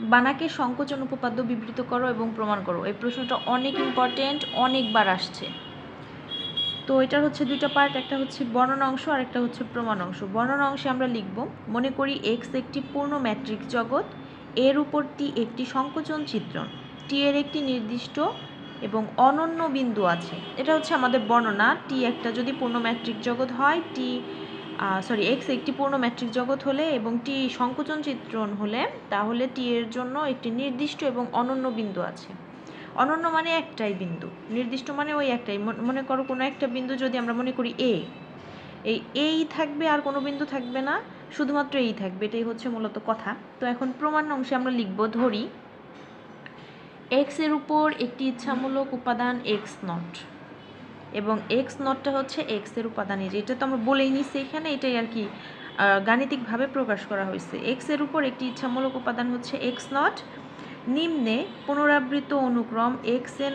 বানাকে সংকোচন, উপপাদ্য বিবৃত করো এবং প্রমাণ করো। এই প্রশ্নটা অনেক ইম্পর্টেন্ট অনেকবার আসছে। তো এটার হচ্ছে দুইটা পার্ট একটা হচ্ছে বর্ণনা অংশ আর একটা হচ্ছে প্রমাণ অংশ বর্ণনা অংশে আমরা লিখব, মনে করি এক্স একটি পূর্ণ ম্যাট্রিক জগৎ, এর উপর টি একটি সংকোচন চিত্রণ টি এর একটি নির্দিষ্ট এবং অনন্য বিন্দু আছে। এটা হচ্ছে আমাদের বর্ণনা টি একটা যদি পূর্ণ ম্যাট্রিক জগৎ হয় টি সরি এক্স একটি পূর্ণ ম্যাট্রিক জগৎ হলে এবং টি সংকোচন চিত্রণ হলে, তাহলে টি এর জন্য একটি নির্দিষ্ট এবং অনন্য বিন্দু আছে। অনন্য মানে একটাই বিন্দু। নির্দিষ্ট মানে ওই একটাই। মন- করো কোনো একটা বিন্দু যদি আমরা মনে করি এ এই এই থাকবে আর কোনো বিন্দু থাকবে না, শুধুমাত্র এই থাকবে। এটাই হচ্ছে মূলত কথা। তো এখন প্রমাণ অংশে আমরা লিখব, ধরি এক্সের উপর একটি ইচ্ছামূলক উপাদান এক্স নট এবং এক্স নটটা হচ্ছে এক্সের উপাদান এই এটা তো আমরা বলেই নিছি এখানে, এটাই আর কি গাণিতিকভাবে প্রকাশ করা হয়েছে। এক্সের উপর একটি ইচ্ছামূলক উপাদান হচ্ছে এক্স নট। নিম্নে পুনরাবৃত্ত অনুক্রম এক্স এন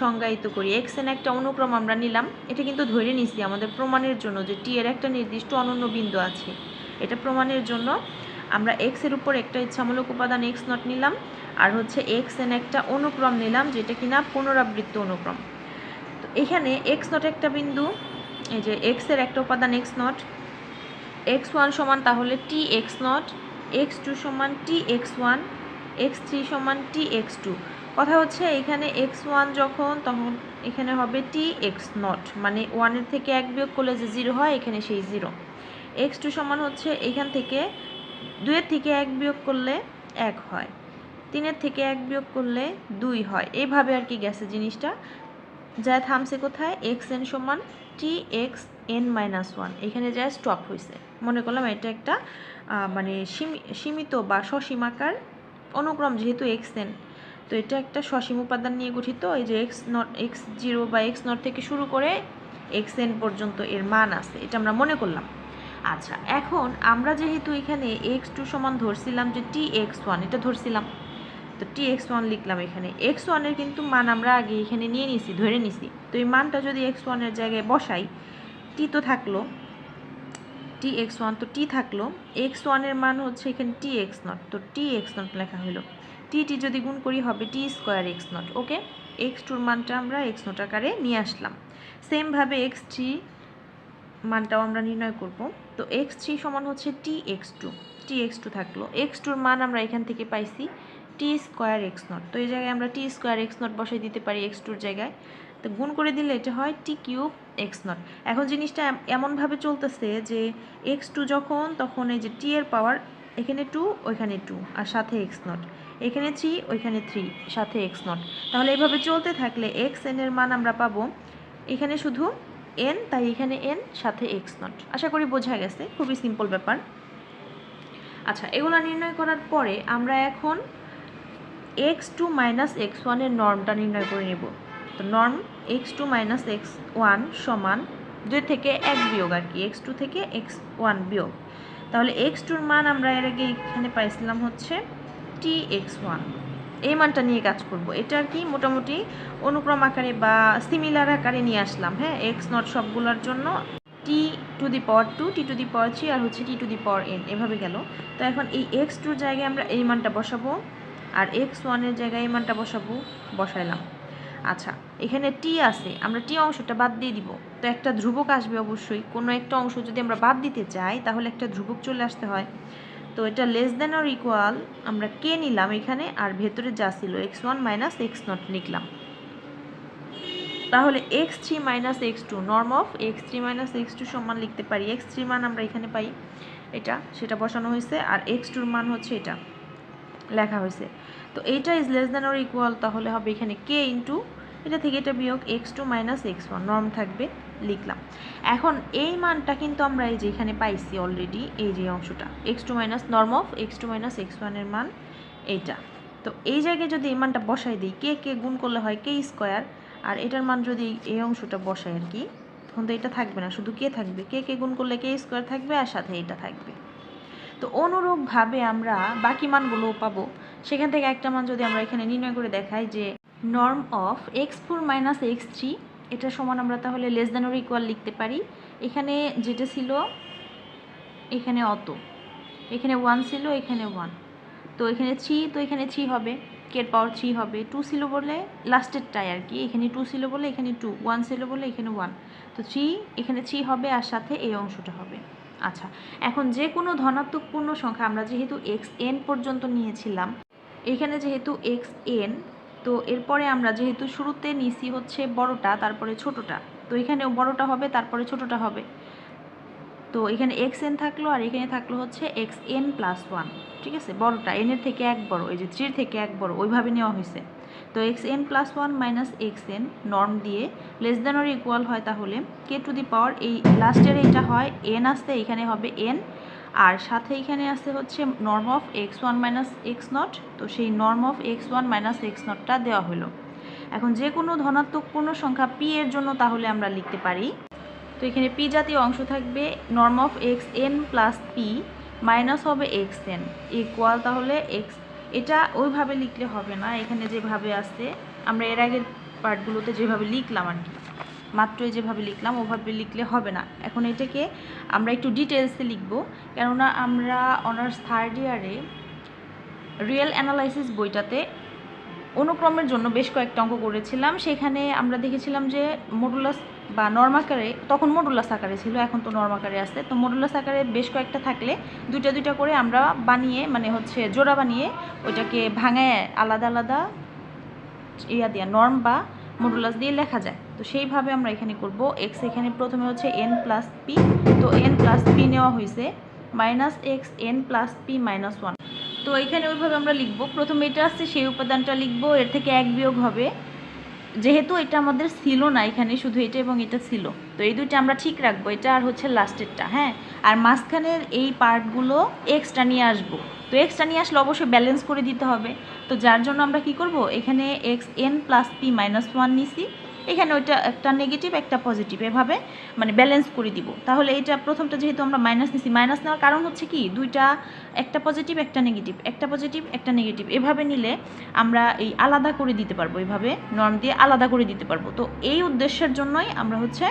সংজ্ঞায়িত করি। এক্স এন একটা অনুক্রম আমরা নিলাম। এটা কিন্তু ধরে নিছি আমাদের প্রমাণের জন্য যে টি এর একটা নির্দিষ্ট অনন্য বিন্দু আছে। এটা প্রমাণের জন্য আমরা এক্সের উপর একটা ইচ্ছামূলক উপাদান এক্স নট নিলাম। আর হচ্ছে এক্স এন একটা অনুক্রম নিলাম, যেটা কিনা পুনরাবৃত্ত অনুক্রম। তো এখানে এক্স নট একটা বিন্দু, এই যে এক্সের একটা উপাদান এক্স নট এক্স ওয়ান সমান তাহলে T X not X two সমান T X one X three সমান টি এক্স টু কথা হচ্ছে এখানে এক্স ওয়ান যখন, তখন এখানে হবে টি এক্স নট মানে ওয়ানের থেকে এক বিয়োগ করলে যে জিরো হয়, এখানে সেই জিরো এক্স টু সমান হচ্ছে এখান থেকে দুইয়ের থেকে এক বিয়োগ করলে এক হয়, তিনের থেকে এক বিয়োগ করলে দুই হয়। এইভাবে আর কি গেছে জিনিসটা। যা থামছে কোথায়? এক্স এন সমান T X N minus one এখানে যা স্টপ হয়েছে মনে করলাম এটা একটা মানে সীমি- সীমিত বা সসীমাকার অনুক্রম যেহেতু এক্স এন তো এটা একটা সসীম উপাদান নিয়ে গঠিত। এই যে এক্স নট এক্স জিরো বা এক্স নট থেকে শুরু করে এক্স এন পর্যন্ত এর মান আছে। এটা আমরা মনে করলাম। আচ্ছা এখন আমরা যেহেতু এখানে এক্স টু সমান ধরছিলাম যে টি এক্স ওয়ান এটা ধরছিলাম। তো টি এক্স ওয়ান লিখলাম এখানে। এক্স ওয়ানের কিন্তু মান আমরা আগে এখানে নিয়ে নিছি, ধরে নিছি। তো এই মানটা যদি এক্স ওয়ানের জায়গায় বসাই টি তো থাকল। টি এক্স ওয়ান তো টি থাকল। এক্স ওয়ানের মান হচ্ছে এখানে টি এক্স নট তো টি এক্স নট লেখা হলো টি টি যদি গুণ করি হবে T square X not okay? X টুর মানটা আমরা এক্স নট আকারে নিয়ে আসলাম। সেমভাবে এক্স থ্রি মানটাও আমরা নির্ণয় করব। তো এক্স থ্রি সমান হচ্ছে T X two T X two থাকল। এক্স টুর মান আমরা এখান থেকে পাইছি টি স্কোয়ার এক্স নট তো এই জায়গায় আমরা টি স্কোয়ার এক্স নট বসাই দিতে পারি এক্স টুর জায়গায়। তো গুণ করে দিলে এটা হয় টি কিউব এক্স নট এখন জিনিসটা এমনভাবে চলতেছে যে এক্স টু যখন, তখন এই যে টি এর পাওয়ার এখানে টু ওইখানে টু আর সাথে এক্স নট এখানে থ্রি ওইখানে থ্রি সাথে এক্স নট তাহলে এইভাবে চলতে থাকলে এক্স এন এর মান আমরা পাবো এখানে শুধু এন তাই এখানে এন সাথে এক্স নট আশা করি বোঝা গেছে, খুবই সিম্পল ব্যাপার। আচ্ছা এগুলো নির্ণয় করার পরে আমরা এখন এক্স টু মাইনাস এক্স ওয়ানের নর্মটা নির্ণয় করে নেব। তো norm X two minus X one সমান দুই থেকে এক বিয়োগ আর কি এক্স টু থেকে এক্স ওয়ান বিয়োগ। তাহলে এক্স টুর মান আমরা এর আগে এখানে পাইছিলাম হচ্ছে টি এক্স ওয়ান এই মানটা নিয়ে কাজ করব। এটা আর কি মোটামুটি অনুক্রম আকারে বা সিমিলার আকারে নিয়ে আসলাম হ্যাঁ? এক্স নট সবগুলোর জন্য T to the power two T to the power three আর হচ্ছে T to the power N এভাবে গেল। তো এখন এই এক্স টুর জায়গায় আমরা এই মানটা বসাবো। আর এক্স ওয়ানের জায়গায় এই মানটা বসাবো, বসাইলাম। আচ্ছা এখানে টি আছে, আমরা টি অংশটা বাদ দিয়ে দিব। তো একটা ধ্রুবক আসবে অবশ্যই, কোনো একটা অংশ যদি আমরা বাদ দিতে চাই, তাহলে একটা ধ্রুবক চলে আসতে হয়। তো এটা লেস দেন অর ইকুয়াল আমরা কে নিলাম এখানে, আর ভেতরে যা ছিল X one minus X not লিখলাম। তাহলে X three minus X two norm of X three minus X two সমান লিখতে পারি। এক্স থ্রি মান আমরা এখানে পাই, এটা, সেটা বসানো হয়েছে, আর এক্স টুর মান হচ্ছে এটা। লেখা হয়েছে। তো এইটা is less than or equal তাহলে হবে এখানে কে ইন্টু এটা থেকে এটা বিয়োগ X two minus X one norm থাকবে, লিখলাম। এখন এই মানটা কিন্তু আমরা এই যে এখানে পাইছি অলরেডি এই যে অংশটা X two minus norm of X two minus X ওয়ানের মান এইটা। তো এই জায়গায় যদি এই মানটা বসাই দিই কে কে গুণ করলে হয় কে স্কোয়ার আর এটার মান যদি এই অংশটা বসাই আর কি, তখন তো এটা থাকবে না, শুধু কে থাকবে। কে কে গুণ করলে কে স্কোয়ার থাকবে আর সাথে এটা থাকবে। তো অনুরূপভাবে আমরা বাকি মানগুলোও পাবো। সেখান থেকে একটা মান যদি আমরা এখানে নির্ণয় করে দেখাই যে norm of X four minus X three এটা সমান আমরা তাহলে লেস দ্যান অর ইকুয়াল লিখতে পারি। এখানে যেটা ছিল, এখানে অত। এখানে ওয়ান ছিল, এখানে ওয়ান তো এখানে থ্রি তো এখানে থ্রি হবে। কের পাওয়ার থ্রি হবে। টু ছিল বলে লাস্টেরটাই আর কি। এখানে টু ছিল বলে এখানে টু ওয়ান ছিল বলে এখানে ওয়ান তো থ্রি এখানে থ্রি হবে আর সাথে এই অংশটা হবে। আচ্ছা এখন যে কোনো ধনাত্মক পূর্ণ সংখ্যা আমরা যেহেতু এক্স এন পর্যন্ত নিয়েছিলাম, এখানে যেহেতু এক্স এন তো এরপরে আমরা যেহেতু শুরুতে নিছি হচ্ছে বড়টা, তারপরে ছোটটা, তো এখানেও বড়টা হবে, তারপরে ছোটটা হবে। তো এখানে এক্স এন থাকল আর এখানে থাকল হচ্ছে এক্স এন প্লাস ওয়ান ঠিক আছে? বড়টা এনের থেকে এক বড়, এই যে থ্রির থেকে এক বড়, ওইভাবে নেওয়া হয়েছে তো X N plus one minus X N norm দিয়ে লেস দেন অর ইকুয়াল হয় তাহলে কে টু দি পাওয়ার এই লাস্টের এইটা হয় এন আসতে এখানে হবে এন আর সাথে এখানে আসতে হচ্ছে norm of X one minus X not তো সেই norm of X one minus X নটটা দেওয়া হলো। এখন যে কোনো ধনাত্মক পূর্ণ সংখ্যা পি এর জন্য তাহলে আমরা লিখতে পারি, তো এখানে পি জাতীয় অংশ থাকবে norm of X N plus P minus হবে এক্স এন ইকুয়াল তাহলে এক্স এটা ওইভাবে লিখলে হবে না। এখানে যেভাবে আসছে, আমরা এর আগের পার্টগুলোতে যেভাবে লিখলাম আর কি, মাত্রই যেভাবে লিখলাম, ওভাবে লিখলে হবে না। এখন এটাকে আমরা একটু ডিটেলসে লিখব, কেননা আমরা অনার্স থার্ড ইয়ারে রিয়েল অ্যানালাইসিস বইটাতে অনুক্রমের জন্য বেশ কয়েকটা অঙ্ক করেছিলাম। সেখানে আমরা দেখেছিলাম যে মডুলাস বা নর্মাকারে তখন মডুলাস আকারে ছিল, এখন তো নর্মাকারে আসছে তো মডুলাস আকারে বেশ কয়েকটা থাকলে দুইটা দুইটা করে আমরা বানিয়ে মানে হচ্ছে জোড়া বানিয়ে ওইটাকে ভাঙায় আলাদা আলাদা ইয়া দিয়া নর্ম বা মডুলাস দিয়ে লেখা যায়। তো সেইভাবে আমরা এখানে করব। এক্স এখানে প্রথমে হচ্ছে এন প্লাস পি তো এন প্লাস পি নেওয়া হয়েছে minus X N plus P minus one তো এখানে ওইভাবে আমরা লিখব। প্রথমে এটা আসছে সেই উপাদানটা লিখব, এর থেকে এক বিয়োগ হবে। যেহেতু এটা আমাদের ছিল না এখানে, শুধু এটা এবং এটা ছিল। তো এই দুইটা আমরা ঠিক রাখব। এটা আর হচ্ছে লাস্টেরটা হ্যাঁ? আর মাঝখানের এই পার্টগুলো এক্সট্রা নিয়ে আসব। তো এক্সট্রা নিয়ে আসলে অবশ্যই ব্যালেন্স করে দিতে হবে। তো যার জন্য আমরা কি করব? এখানে X N plus P minus one নিছি। এখানে ওইটা একটা নেগেটিভ একটা পজিটিভ এভাবে মানে ব্যালেন্স করে দিব। তাহলে এটা প্রথমটা যেহেতু আমরা মাইনাস নিছি মাইনাস নেওয়ার কারণ হচ্ছে কি? দুইটা, একটা পজিটিভ একটা নেগেটিভ একটা পজিটিভ একটা নেগেটিভ এভাবে নিলে আমরা এই আলাদা করে দিতে পারব, এভাবে নর্ম দিয়ে আলাদা করে দিতে পারব। তো এই উদ্দেশ্যের জন্যই আমরা হচ্ছে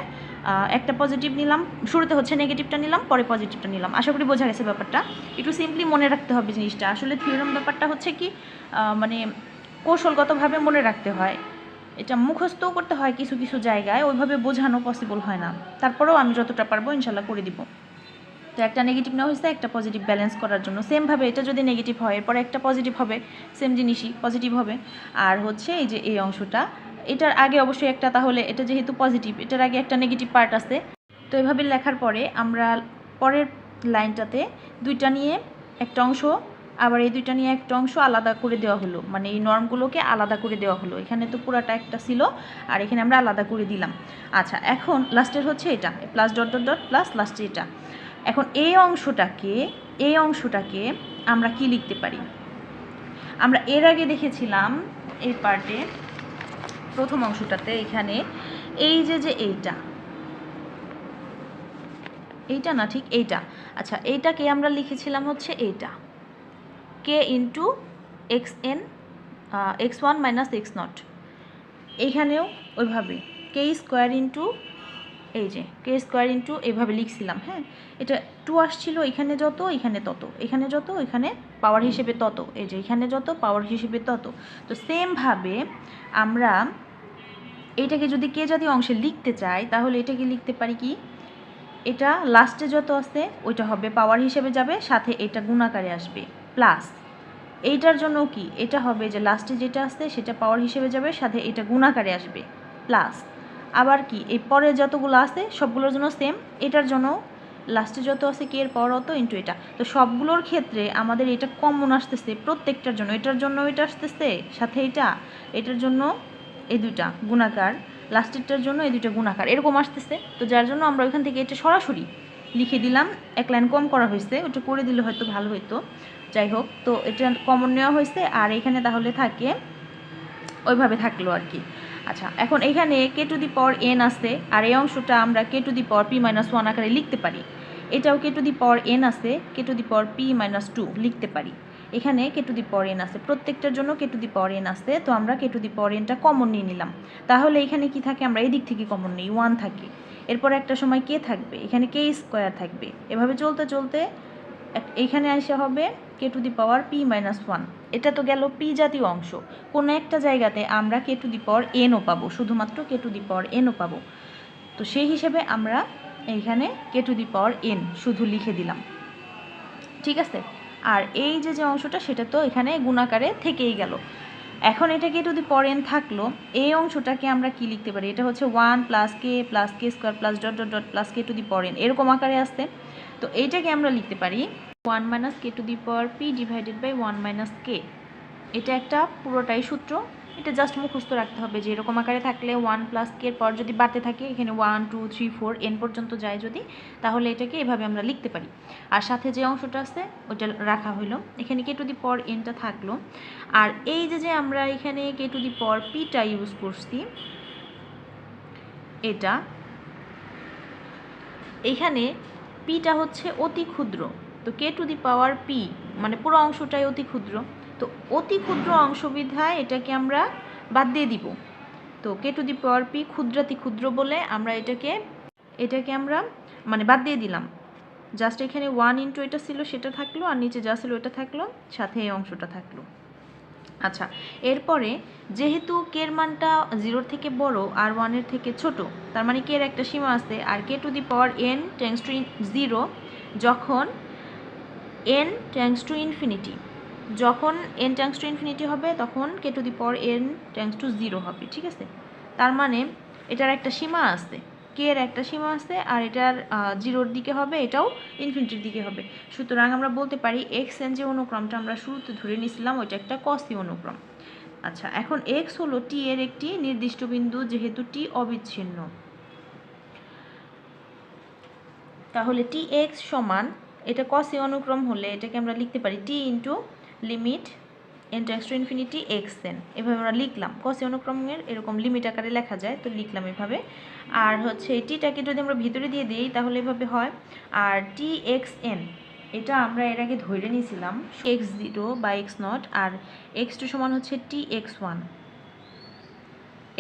একটা পজিটিভ নিলাম, শুরুতে হচ্ছে নেগেটিভটা নিলাম, পরে পজিটিভটা নিলাম। আশা করি বোঝা গেছে ব্যাপারটা। একটু সিম্পলি মনে রাখতে হবে জিনিসটা। আসলে থিওরাম ব্যাপারটা হচ্ছে কি মানে কৌশলগতভাবে মনে রাখতে হয়। এটা মুখস্থও করতে হয় কিছু কিছু জায়গায়। ওইভাবে বোঝানো পসিবল হয় না। তারপরেও আমি যতটা পারব ইনশাল্লাহ করে দিব। তো একটা নেগেটিভ না হয়েছে, একটা পজিটিভ ব্যালেন্স করার জন্য। সেমভাবে এটা যদি নেগেটিভ হয়, এরপরে একটা পজিটিভ হবে সেম জিনিসই পজিটিভ হবে। আর হচ্ছে এই যে এই অংশটা, এটার আগে অবশ্যই একটা তাহলে এটা যেহেতু পজিটিভ এটার আগে একটা নেগেটিভ পার্ট আছে। তো এভাবে লেখার পরে আমরা পরের লাইনটাতে দুইটা নিয়ে একটা অংশ আবার এই দুইটা নিয়ে একটা অংশ আলাদা করে দেওয়া হলো। মানে এই নর্মগুলোকে আলাদা করে দেওয়া হলো। এখানে তো পুরাটা একটা ছিল, আর এখানে আমরা আলাদা করে দিলাম। আচ্ছা এখন লাস্টের হচ্ছে এটা plus dot dot dot plus লাস্টে এটা। এখন এই অংশটাকে এই অংশটাকে আমরা কি লিখতে পারি? আমরা এর আগে দেখেছিলাম এই পার্টে প্রথম অংশটাতে এখানে এই যে যে এইটা। এইটা না, ঠিক এইটা। আচ্ছা এইটাকে আমরা লিখেছিলাম হচ্ছে এইটা। K into X N X one minus X not এইখানেও ওইভাবে কে স্কোয়ার ইন্টু এই যে কে স্কোয়ার ইন্টু এইভাবে লিখছিলাম হ্যাঁ? এটা টু আসছিল, এখানে যত, এখানে তত, এখানে যত, এখানে পাওয়ার হিসেবে তত, এই যে, এখানে যত পাওয়ার হিসেবে তত। তো সেমভাবে আমরা এইটাকে যদি কে জাতীয় অংশে লিখতে চাই, তাহলে এটাকে লিখতে পারি কি? এটা লাস্টে যত আছে, ওইটা হবে পাওয়ার হিসেবে যাবে, সাথে এটা গুণাকারে আসবে। প্লাস এইটার জন্য কি? এটা হবে যে লাস্টে যেটা আসছে সেটা পাওয়ার হিসেবে যাবে, সাথে এটা গুণাকারে আসবে প্লাস আবার কি? এই পরে যতগুলো আছে, সবগুলোর জন্য সেম এটার জন্য লাস্টে যত আছে কে এর পাওয়ার অত ইন্টু এটা। তো সবগুলোর ক্ষেত্রে আমাদের এটা কমন আসতেছে প্রত্যেকটার জন্য। এটার জন্য এটা আসতেছে, সাথে এটা, এটার জন্য এই দুইটা গুণাকার লাস্টেরটার জন্য এই দুইটা গুণাকার। এরকম আসতেছে। তো যার জন্য আমরা ওইখান থেকে এটা সরাসরি লিখে দিলাম। এক লাইন কম করা হয়েছে, ওটা করে দিলে হয়তো ভালো হতো যাই হোক তো এটা কমন নেওয়া হয়েছে আর এখানে তাহলে থাকে, ওইভাবে থাকল আর কি। আচ্ছা এখন এখানে কে টু দি পর এন আছে আর এই অংশটা আমরা কে টু দি পর পি মাইনাস ওয়ান আকারে লিখতে পারি। এটাও কে টু দি পর এন আছে কে টু দি পর পি মাইনাস টু লিখতে পারি। এখানে কে টু দি পর এন আছে, প্রত্যেকটার জন্য কে টু দি পর এন আছে, তো আমরা কে টু দি পর এনটা কমন নিয়ে নিলাম। তাহলে এখানে কি থাকে? আমরা এদিক থেকে কমন নিই ওয়ান থাকে। এরপর একটা সময় কে থাকবে, এখানে কে স্কোয়ার থাকবে। এভাবে চলতে চলতে এইখানে আসা হবে K to the power P minus one এটা তো গেল পি জাতীয় অংশ। কোনো একটা জায়গাতে আমরা কে টু দি পাওয়ার এনও পাবো, শুধুমাত্র কে টু দি পাওয়ার এনও পাবো। তো সেই হিসেবে আমরা এইখানে কে টু দি পাওয়ার এন শুধু লিখে দিলাম। ঠিক আছে? আর এই যে যে অংশটা, সেটা তো এখানে গুণাকারে থেকেই গেল। এখন এটাকে যদি পরেন থাকল, এই অংশটাকে আমরা কি লিখতে পারি? এটা হচ্ছে one plus K plus K square plus dot dot dot plus K to the power N এরকম আকারে আসতে। তো এইটাকে আমরা লিখতে পারি one minus K to the power P divided by one minus K এটা একটা পুরোটাই সূত্র। এটা জাস্ট মুখস্থ রাখতে হবে যে এরকম আকারে থাকলে ওয়ান প্লাস কে পর যদি বাড়তে থাকে, এখানে one two three four N পর্যন্ত যায় যদি, তাহলে এটাকে এভাবে আমরা লিখতে পারি। আর সাথে যে অংশটা আছে ওটা রাখা হলো এখানে কে টু দি পর এনটা থাকল। আর এই যে যে আমরা এখানে কে টু দি পর পিটা ইউজ করছি, এটা, এখানে পিটা হচ্ছে অতি ক্ষুদ্র। তো কে টু দি পাওয়ার পি মানে পুরো অংশটাই অতি ক্ষুদ্র। তো অতি ক্ষুদ্র অংশ বিধায় এটাকে আমরা বাদ দিয়ে দিব। তো কে টু দি পাওয়ার পি ক্ষুদ্রাতি ক্ষুদ্র বলে আমরা এটাকে এটাকে আমরা মানে বাদ দিয়ে দিলাম। জাস্ট এখানে ওয়ান ইন্টু এটা ছিল, সেটা থাকল, আর নিচে যা ছিল এটা থাকল, সাথে এই অংশটা থাকল। আচ্ছা এরপরে যেহেতু কের মানটা জিরোর থেকে বড় আর ওয়ানের থেকে ছোট, তার মানে কের একটা সীমা আছে, আর K to the power N tends to zero যখন এন ট্যাংস টু ইনফিনিটি, যখন এন ট্যাংস টু ইনফিনিটি হবে তখন K to the power N tends to zero হবে, ঠিক আছে? তার মানে এটার একটা সীমা আছে। কে এর একটা সীমা আছে, আর এটার জিরোর দিকে হবে, এটাও ইনফিনিটির দিকে হবে। সুতরাং আমরা বলতে পারি এক্স এন যে অনুক্রমটা আমরা শুরুতে ধরে নিয়েছিলাম ওইটা একটা কসি অনুক্রম। আচ্ছা এখন এক্স হলো টি এর একটি নির্দিষ্ট বিন্দু, যেহেতু টি অবিচ্ছিন্ন। তাহলে টি এক্স সমান, এটা কসি অনুক্রম হলে এটাকে আমরা লিখতে পারি T into limit N to infinity X N. এভাবে আমরা লিখলাম। কসি অনুক্রমের এরকম লিমিট আকারে লেখা যায়, তো লিখলাম এভাবে। আর হচ্ছে টিটাকে যদি আমরা ভিতরে দিয়ে দিই, তাহলে এভাবে হয়। আর টি এক্স এন এটা আমরা এর আগে ধরে নিয়েছিলাম এক্স জিরো বা এক্স নট আর এক্স টু সমান হচ্ছে T X one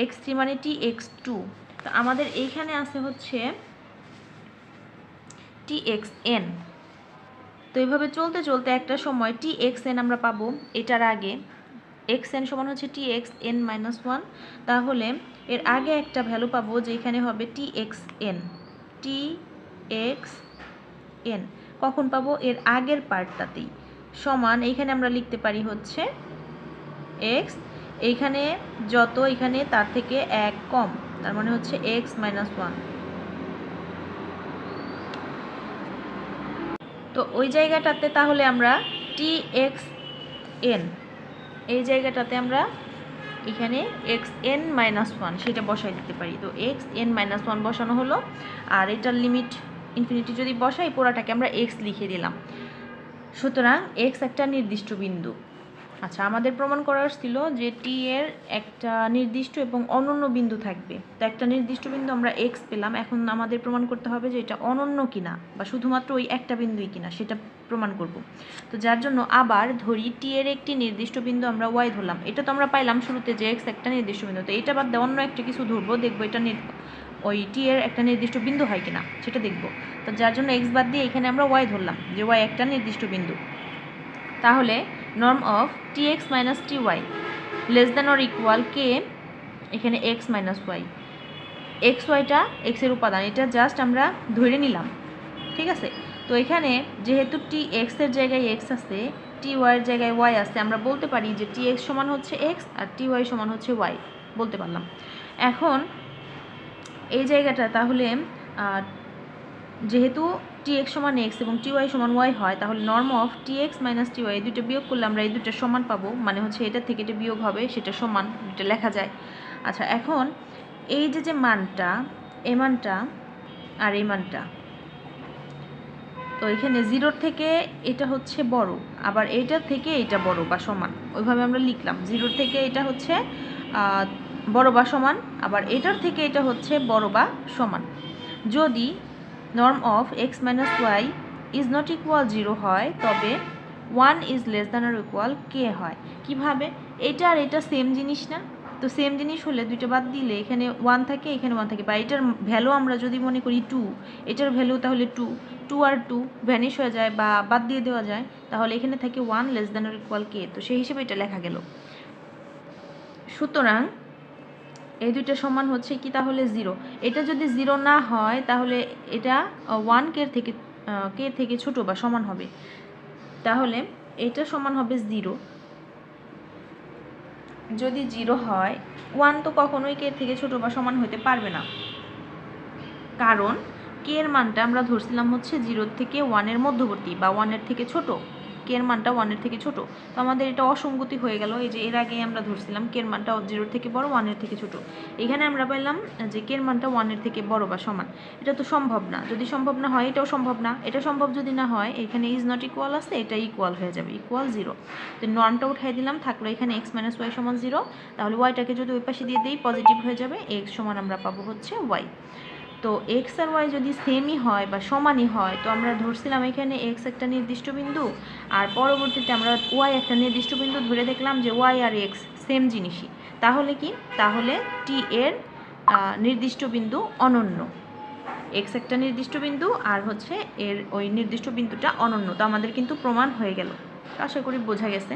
X three মানে টি এক্স টু তো আমাদের এইখানে আছে হচ্ছে টি এক্স এন তো এইভাবে চলতে চলতে একটা সময় টি এক্স এন আমরা পাবো এটার আগে। এক্স এন সমান হচ্ছে T X N minus one তাহলে এর আগে একটা ভ্যালু পাবো যে এখানে হবে T X N T X N কখন পাবো? এর আগের পার্টটাতেই সমান এইখানে আমরা লিখতে পারি হচ্ছে এক্স এইখানে যত এখানে তার থেকে এক কম, তার মানে হচ্ছে এক্স মাইনাস ওয়ান তো ওই জায়গাটাতে তাহলে আমরা টি এক্স এন এই জায়গাটাতে আমরা এখানে এক্স এন মাইনাস ওয়ান সেটা বসাই দিতে পারি। তো এক্স এন মাইনাস ওয়ান বসানো হলো, আর এটার লিমিট ইনফিনিটি যদি বসাই পোড়াটাকে আমরা এক্স লিখে দিলাম। সুতরাং এক্স একটা নির্দিষ্ট বিন্দু। আচ্ছা আমাদের প্রমাণ করার ছিল যে টি এর একটা নির্দিষ্ট এবং অনন্য বিন্দু থাকবে। তো একটা নির্দিষ্ট বিন্দু আমরা এক্স পেলাম, এখন আমাদের প্রমাণ করতে হবে যে এটা অনন্য কিনা বা শুধুমাত্র ওই একটা বিন্দুই কিনা, সেটা প্রমাণ করব। তো যার জন্য আবার ধরি টি এর একটি নির্দিষ্ট বিন্দু আমরা ওয়াই ধরলাম। এটা তো আমরা পাইলাম শুরুতে যে এক্স একটা নির্দিষ্ট বিন্দু। তো এটা বাদ দিয়ে অন্য একটা কিছু ধরবো, দেখব এটা ওই টি এর একটা নির্দিষ্ট বিন্দু হয় কিনা, সেটা দেখব। তো যার জন্য এক্স বাদ দিয়ে এখানে আমরা ওয়াই ধরলাম, যে ওয়াই একটা নির্দিষ্ট বিন্দু। তাহলে norm of T X minus T Y less than or equal K এখানে এক্স মাইনাস ওয়াই এক্স ওয়াইটা এক্সের উপাদান, এটা জাস্ট আমরা ধরে নিলাম। ঠিক আছে? তো এখানে যেহেতু টি এক্সের জায়গায় এক্স আছে টি ওয়াইয়ের জায়গায় ওয়াই আছে, আমরা বলতে পারি যে টি এক্স সমান হচ্ছে এক্স আর টি ওয়াই সমান হচ্ছে ওয়াই বলতে পারলাম। এখন এই জায়গাটা তাহলে যেহেতু টি এক্স সমান এক্স এবং টি ওয়াই সমান ওয়াই হয়, তাহলে norm of T X minus T Y দুটো বিয়োগ করলে আমরা এই দুটো সমান পাবো মানে হচ্ছে এটা থেকে এটা বিয়োগ হবে, সেটা সমান এটা লেখা যায়। আচ্ছা এখন এই যে যে মানটা, এই মানটা আর এই মানটা, তো এখানে জিরোর থেকে এটা হচ্ছে বড়, আবার এইটার থেকে এটা বড় বা সমান, ওইভাবে আমরা লিখলাম জিরোর থেকে এটা হচ্ছে বড় বা সমান, আবার এটার থেকে এটা হচ্ছে বড় বা সমান। যদি norm of X minus Y is not equal zero হয়, তবে one is less than or equal K হয়। কীভাবে? এটা আর এটা সেম জিনিস না। তো সেম জিনিস হলে দুইটা বাদ দিলে এখানে ওয়ান থাকে, এখানে ওয়ান থাকে। বা এটার ভ্যালু আমরা যদি মনে করি টু এটার ভ্যালু তাহলে টু টু আর টু ভ্যানিশ হয়ে যায় বা বাদ দিয়ে দেওয়া যায়, তাহলে এখানে থাকে one less than or equal K তো সেই হিসেবে এটা লেখা গেল। সুতরাং এই দুইটা সমান হচ্ছে কি তাহলে জিরো এটা যদি জিরো না হয়, তাহলে এটা ওয়ান কে থেকে কে থেকে ছোট বা সমান হবে? তাহলে এটা সমান হবে জিরো যদি জিরো হয় ওয়ান তো কখনোই কে থেকে ছোট বা সমান হতে পারবে না। কারণ, কে এর মানটা আমরা ধরছিলাম হচ্ছে জিরোর থেকে ওয়ানের মধ্যবর্তী বা ওয়ানের থেকে ছোট। কে মানটা ওয়ানের থেকে ছোট। তো আমাদের এটা অসঙ্গতি হয়ে গেল। এই যে এর আগে আমরা ধরছিলাম কে এর মানটা জিরোর থেকে বড় ওয়ানের থেকে ছোট। এখানে আমরা পেলাম যে কে এর মানটা ওয়ানের থেকে বড় বা সমান। এটা তো সম্ভব না। যদি সম্ভব না হয়, এটাও সম্ভব না। এটা সম্ভব যদি না হয়, এখানে ইজ নট ইকুয়াল আছে, এটা ইকুয়াল হয়ে যাবে ইকুয়াল জিরো তো নর্মটা উঠাই দিলাম, থাকল এখানে এক্স মাইনাস ওয়াই সমান জিরো তাহলে ওয়াইটাকে যদি ওই পাশে দিয়ে দিই পজিটিভ হয়ে যাবে এক্স সমান আমরা পাবো হচ্ছে ওয়াই তো এক্স আর ওয়াই যদি সেমই হয় বা সমানই হয়, তো আমরা ধরছিলাম এখানে এক্স একটা নির্দিষ্ট বিন্দু, আর পরবর্তীতে আমরা ওয়াই একটা নির্দিষ্ট বিন্দু ধরে দেখলাম যে ওয়াই আর এক্স সেম জিনিসই। তাহলে কি? তাহলে টি এর নির্দিষ্ট বিন্দু অনন্য। এক্স একটা নির্দিষ্ট বিন্দু আর হচ্ছে এর ওই নির্দিষ্ট বিন্দুটা অনন্য। তো আমাদের কিন্তু প্রমাণ হয়ে গেল। আশা করি বোঝা গেছে।